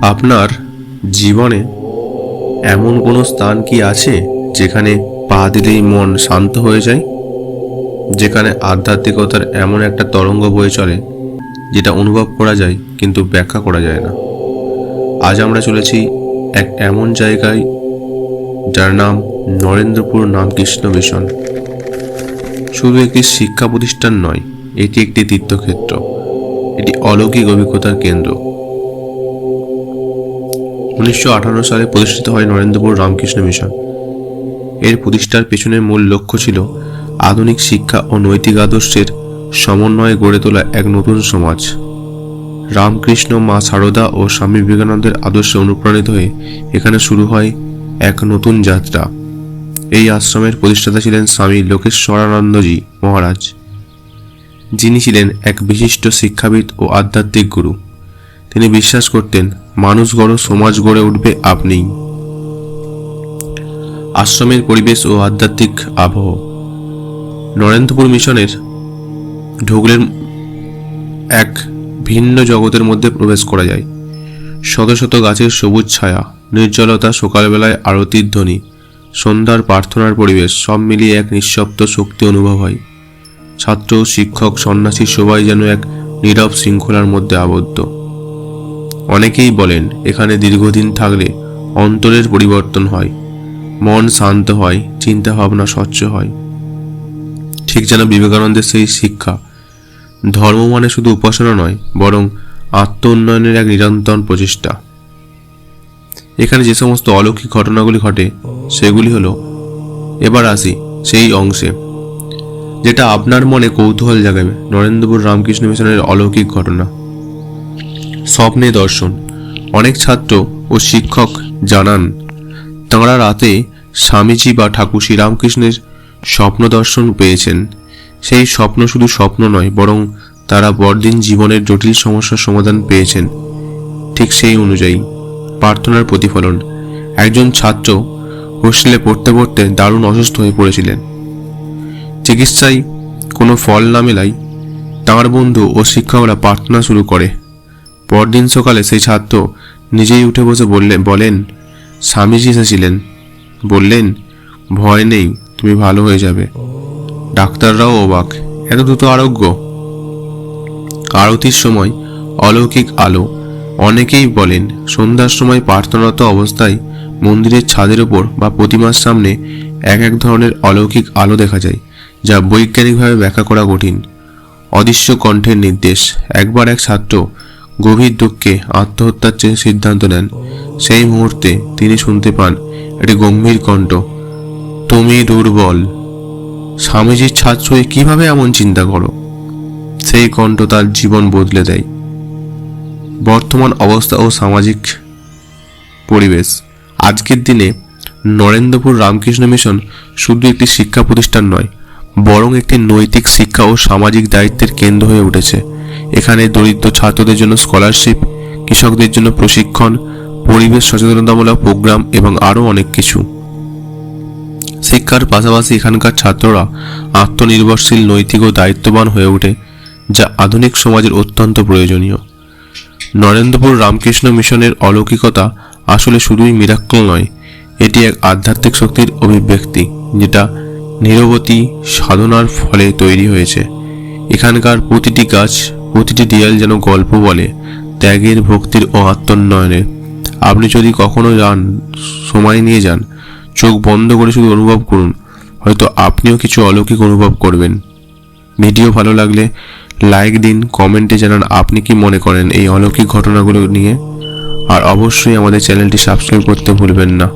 আপনার জীবনে এমন কোনো স্থান কি আছে যেখানে পা দিলেই মন শান্ত হয়ে যায়? যেখানে আধ্যাত্মিকতার এমন একটা তরঙ্গ বয়ে চলে যেটা অনুভব করা যায় কিন্তু ব্যাখ্যা করা যায় না। আজ আমরা চলেছি এক এমন জায়গায় যার নাম নরেন্দ্রপুর নামকৃষ্ণ মিশন। শুধু একটি শিক্ষা প্রতিষ্ঠান নয়, এটি একটি তীর্থক্ষেত্র, এটি অলৌকিক অভিজ্ঞতার কেন্দ্র। উনিশশো আঠারো সালে প্রতিষ্ঠিত হয় নরেন্দ্রপুর রামকৃষ্ণ মিশন। এর প্রতিষ্ঠার পেছনের মূল লক্ষ্য ছিল আধুনিক শিক্ষা ও নৈতিক আদর্শের সমন্বয়ে গড়ে তোলা এক নতুন সমাজ। রামকৃষ্ণ, মা সারদা ও স্বামী বিবেকানন্দের আদর্শে অনুপ্রাণিত হয়ে এখানে শুরু হয় এক নতুন যাত্রা। এই আশ্রমের প্রতিষ্ঠাতা ছিলেন স্বামী লোকেশ্বরানন্দজি মহারাজ। যিনি ছিলেন এক বিশিষ্ট শিক্ষাবিদ ও আধ্যাত্মিক গুরু। তিনি বিশ্বাস করতেন মানুষ গড় সমাজ গড়ে উঠবে আপনিই আশ্রমের পরিবেশ ও আধ্যাত্মিক আবহ। নরেন্দ্রপুর মিশনের ঢুকলে এক ভিন্ন জগতের মধ্যে প্রবেশ করা যায়। শত শত গাছের সবুজ ছায়া, নির্জলতা, সকালবেলায় আরতির ধ্বনি, সন্ধ্যার প্রার্থনার পরিবেশ, সব মিলিয়ে এক নিঃশব্দ শক্তি অনুভব হয়। ছাত্র, শিক্ষক, সন্ন্যাসী সবাই যেন এক নীরব শৃঙ্খলার মধ্যে আবদ্ধ। অনেকেই বলেন, এখানে দীর্ঘদিন থাকলে অন্তরের পরিবর্তন হয়, মন শান্ত হয় চিন্তা ভাবনা স্বচ্ছ হয়। ঠিক যেন বিবেকানন্দের সেই শিক্ষা, ধর্ম মানে শুধু উপাসনা নয়, বরং আত্ম উন্নয়নের এক নিরন্তর প্রচেষ্টা। এখানে যে সমস্ত অলৌকিক ঘটনাগুলি ঘটে, সেগুলি হলো, এবার আসি সেই অংশে, যেটা আপনার মনে কৌতূহল জাগাবে, নরেন্দ্রপুর রামকৃষ্ণ মিশনের অলৌকিক ঘটনা। স্বপ্নে দর্শন। অনেক ছাত্র ও শিক্ষক জানান, তাঁরা রাতে স্বামীজি বা ঠাকুর শ্রীরামকৃষ্ণের স্বপ্ন দর্শন পেয়েছেন। সেই স্বপ্ন শুধু স্বপ্ন নয়, বরং তারা বড়দিন জীবনের জটিল সমস্যার সমাধান পেয়েছেন। ঠিক সেই অনুযায়ী প্রার্থনার প্রতিফলন। একজন ছাত্র হোস্টেলে পড়তে পড়তে দারুণ অসুস্থ হয়ে পড়েছিলেন। চিকিৎসায় কোনো ফল না মেলাই তাঁর বন্ধু ও শিক্ষকরা প্রার্থনা শুরু করে। পরদিন সকালে সেই ছাত্র নিজেই উঠে বসে বললেন বলেন, স্বামীজি এসেছিলেন। বললেন, ভয় নেই, তুমি ভালো হয়ে যাবে। ডাক্তাররাও অবাক, এত দ্রুত আরোগ্য। আরতির সময় অলৌকিক আলো, অনেকেই বলেন, সন্ধ্যার সময় প্রার্থনারত অবস্থায় মন্দিরের ছাদের ওপর বা প্রতিমার সামনে এক এক ধরনের অলৌকিক আলো দেখা যায়, যা বৈজ্ঞানিকভাবে ব্যাখ্যা করা কঠিন। অদৃশ্য কণ্ঠের নির্দেশ, একবার এক ছাত্র গভীর দুঃখে আত্মহত্যার চেয়ে সিদ্ধান্ত নেন, সেই মুহূর্তে তিনি শুনতে পান একটি গম্ভীর কণ্ঠ। তুমি দুর্বল। স্বামীজির ছাত্র হয়ে কীভাবে এমন চিন্তা করো? সেই কণ্ঠ তার জীবন বদলে দেয়। বর্তমান অবস্থা ও সামাজিক পরিবেশ। আজকের দিনে নরেন্দ্রপুর রামকৃষ্ণ মিশন শুধু একটি শিক্ষা প্রতিষ্ঠান নয়, বরং একটি নৈতিক শিক্ষা ও সামাজিক দায়িত্বের কেন্দ্র হয়ে উঠেছে। এখানে দরিদ্র ছাত্রদের জন্য স্কলারশিপ কৃষকদের জন্য প্রশিক্ষণ, পরিবেশ সচেতনতামূলক প্রোগ্রাম এবং আরও অনেক কিছু। শিক্ষার পাশাপাশি এখানকার ছাত্ররা আত্মনির্ভরশীল, নৈতিক ও দায়িত্ববান হয়ে ওঠে, যা আধুনিক সমাজের অত্যন্ত প্রয়োজনীয়। নরেন্দ্রপুর রামকৃষ্ণ মিশনের অলৌকিকতা আসলে শুধুই মিরাক্কল নয়, এটি এক আধ্যাত্মিক শক্তির অভিব্যক্তি, যেটা নিরবতী সাধনার ফলে তৈরি হয়েছে। এখানকার প্রতিটি গাছ প্রতিটি দেয়াল যেন গল্প বলে, ত্যাগের ভক্তির ও আত্মোন্নয়নের আপনি যদি কখনো যান, সময় নিয়ে যান, চোখ বন্ধ করে শুধু অনুভব করুন, হয়তো আপনিও কিছু অলৌকিক অনুভব করবেন। ভিডিও ভালো লাগলে লাইক দিন, কমেন্টে জানান আপনি কি মনে করেন এই অলৌকিক ঘটনাগুলো নিয়ে। আর অবশ্যই আমাদের চ্যানেলটি সাবস্ক্রাইব করতে ভুলবেন না।